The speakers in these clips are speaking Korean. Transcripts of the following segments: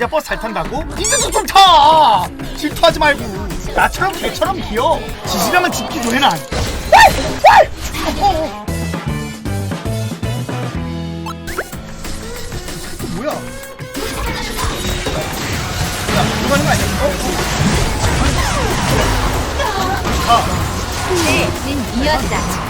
진짜 버스 잘 탄다고? 니들도 좀 타! 질투하지 말고 나처럼 개처럼 기어 지지라면 죽기 전에는 안 어, 어. 이거 뭐야? 야, 들어가는 거 아니야? 어? 어. 플레는 이었다.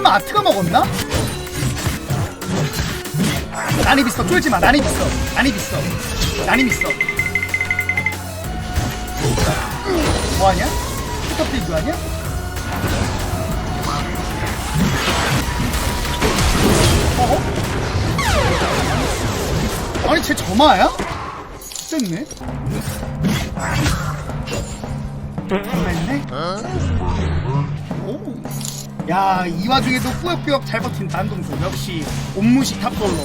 설마 아트가 먹었나? 난입 있어 쫄지마 난입 있어 난입 있어 난입 있어 뭐하냐? 스톱필드 하냐? 어어? 아니 쟤 점화야? 됐네 오. 야, 이 와중에도 꾸역꾸역 잘 버틴 단동수. 역시 옴무식 탑솔로.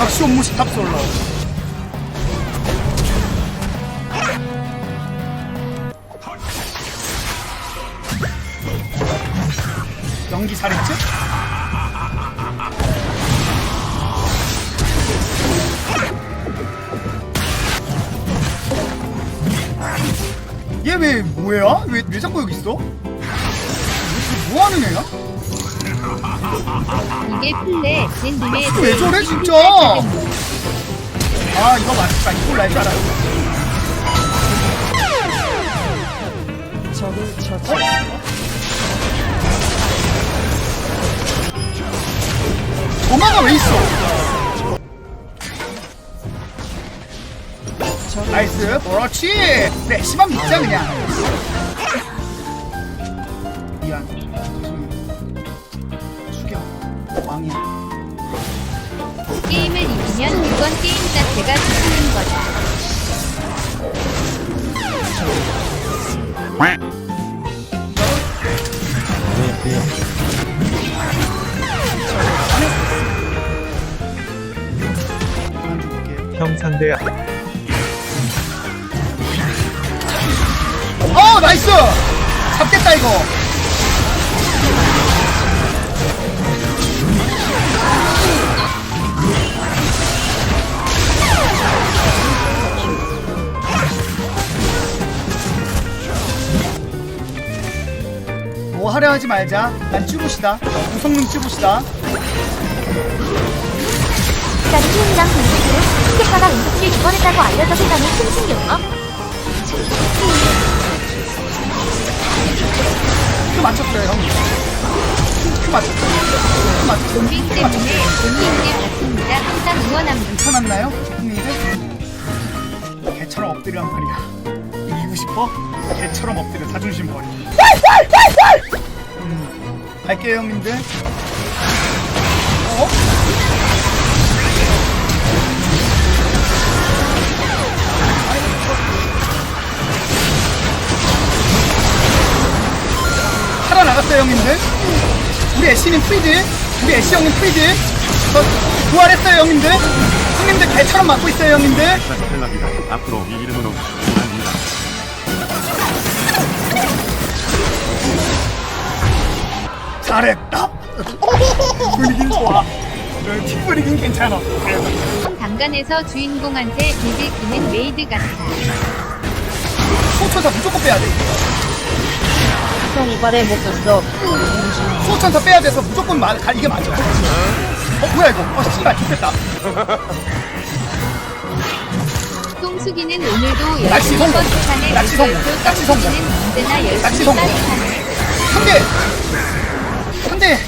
역시 옴무식 탑솔로. 연기 잘했지? 왜 뭐야? 왜, 왜 자꾸 여기 있어? 얘뭐 하는 애야? 이게 플레 젠님의 왜 저래, 진짜? 아 이거 맞다 이걸 날줄 알았어 적을 처치. 도마가 왜 있어? 나이스 그렇지. 그래 심한 믿자 그냥. 미안. 죽여 왕이야. 게임을 이기면 이건 게임 자체가 죽는 거다. 죽을게 형상대 나이스! 잡겠다 이거. 뭐 하려 하지 말자. 난 쭈부시다. 우성능 쭈부시다. 나리님이랑 동생들은 스케파가 응급실 입원했다고 알려져 세상에 큰 충격 맞췄어요 형님 그 맞췄어요 그 맞췄어요 좀비 때문에 본인께 받습니다. 항상 응원합니다. 괜찮았나요? 형님들? 개처럼 엎드리란 말이야 이기고 싶어? 개처럼 엎드려 자존심 버려 음, 갈게요 형님들 나갔어요 형님들. 우리 애쉬님 프리드 우리 애쉬 형님 프리드 저 부활했어요 형님들. 형님들 개처럼 맞고 있어요 형님들. 탈락이다. 앞으로 이 이름으로 부릅니다. 잘했다. 분위기는 좋아. 어, 팀 분위기는 괜찮아. 당간에서 주인공한테 비비기는 메이드 같아. 소천사 무조건 빼야 돼 형 이발에 먹었어. 소천사 빼야 돼서 무조건 말, 가, 이게 맞아 어 뭐야 이거 어 씨발 죽겠다 똥수기는 오늘도 낚시 열심히 성공. 낚시 성공. 낚시 성공. 똥수기는 언제나 낚시 열심히 성공. 상대 상대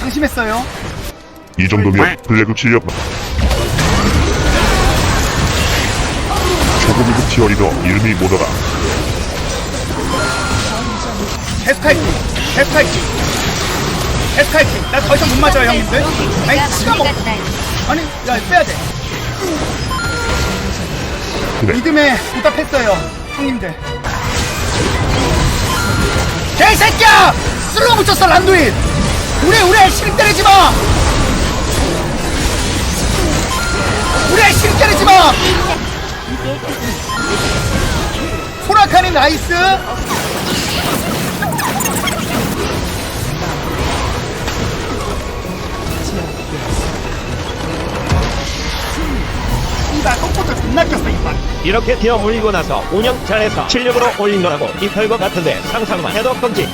방심했어요 이 정도면 블랙급 실력. 초고급 티어리더 이름이 뭐더라? 데스카이팅 데스카이팅. 데스카이팅. 나더 이상 못 맞아요 형님들. 가 아니 치가 마무리 먹 같다. 아니 야 빼야 돼. 그래. 믿음에 보답했어요 형님들. 개새끼야! 쓸어 붙였어 란두인. 우리 우리 애쉬를 때리지 마! 우리 애쉬를 때리지 마! 소라카니 나이스 이렇게 뛰어 올리고 나서 운영 잘해서 실력으로 올린 거라고 이 별거 같은데 상상만 해도 끔찍